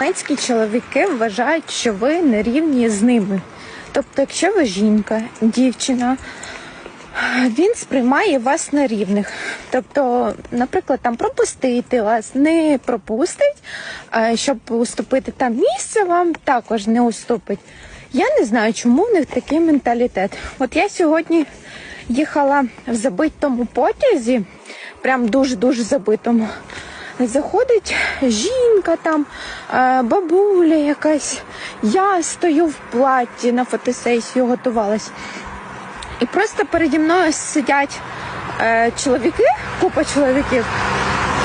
Німецькі чоловіки вважають, що ви не рівні з ними. Тобто, якщо ви жінка, дівчина, він сприймає вас на рівних. Тобто, наприклад, там пропустити вас не пропустить, щоб уступити там місце, вам також не уступить. Я не знаю, чому в них такий менталітет. От я сьогодні їхала в забитому потязі, прям дуже-дуже забитому. Заходить жінка там, е, бабуля якась. Я стою в платі на фотосесію, готувалась. І просто переді мною сидять е, чоловіки, купа чоловіків,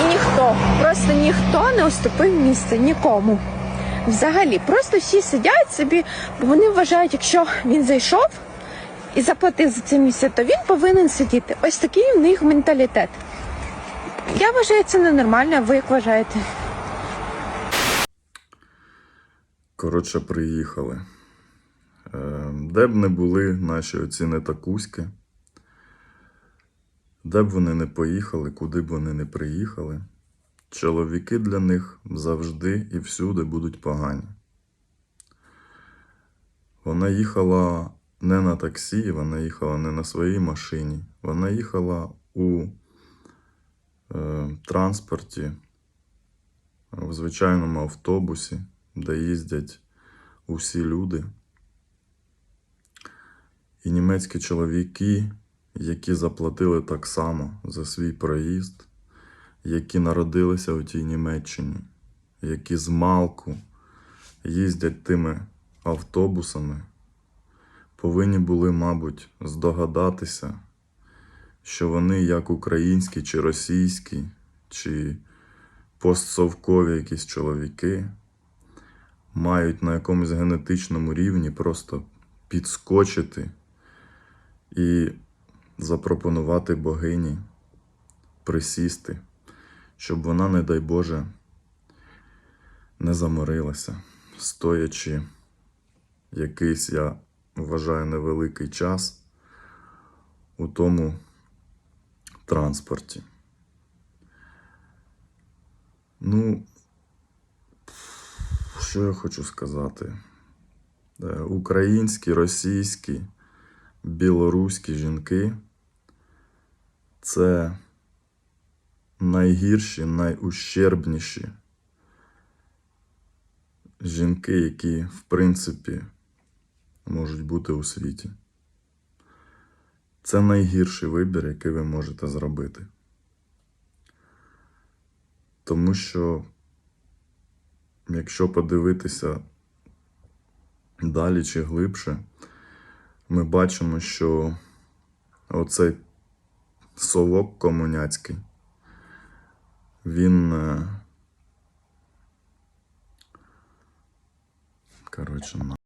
і ніхто, просто ніхто не уступив місце нікому. Взагалі, просто всі сидять собі, бо вони вважають, якщо він зайшов і заплатив за це місце, то він повинен сидіти. Ось такий у них менталітет. Я вважаю це ненормально, а ви як вважаєте? Коротше, приїхали. Е, Де б не були наші оці нетакуськи, де б вони не поїхали, куди б вони не приїхали, чоловіки для них завжди і всюди будуть погані. Вона їхала не на таксі, вона їхала не на своїй машині, вона їхала у транспорті, в звичайному автобусі, де їздять усі люди. І німецькі чоловіки, які заплатили так само за свій проїзд, які народилися у тій Німеччині, які з малку їздять тими автобусами, повинні були, мабуть, здогадатися, що вони як українські чи російські, чи постсовкові якісь чоловіки мають на якомусь генетичному рівні просто підскочити і запропонувати богині присісти, щоб вона, не дай Боже, не заморилася, стоячи якийсь, я вважаю, невеликий час у тому транспорті. Ну, що я хочу сказати? Е, Українські, російські, білоруські жінки це найгірші, найущербніші жінки, які, в принципі, можуть бути у світі. Це найгірший вибір, який ви можете зробити. Тому що якщо подивитися далі чи глибше, ми бачимо, що оцей совок комуняцький, він. е, Коротше, на.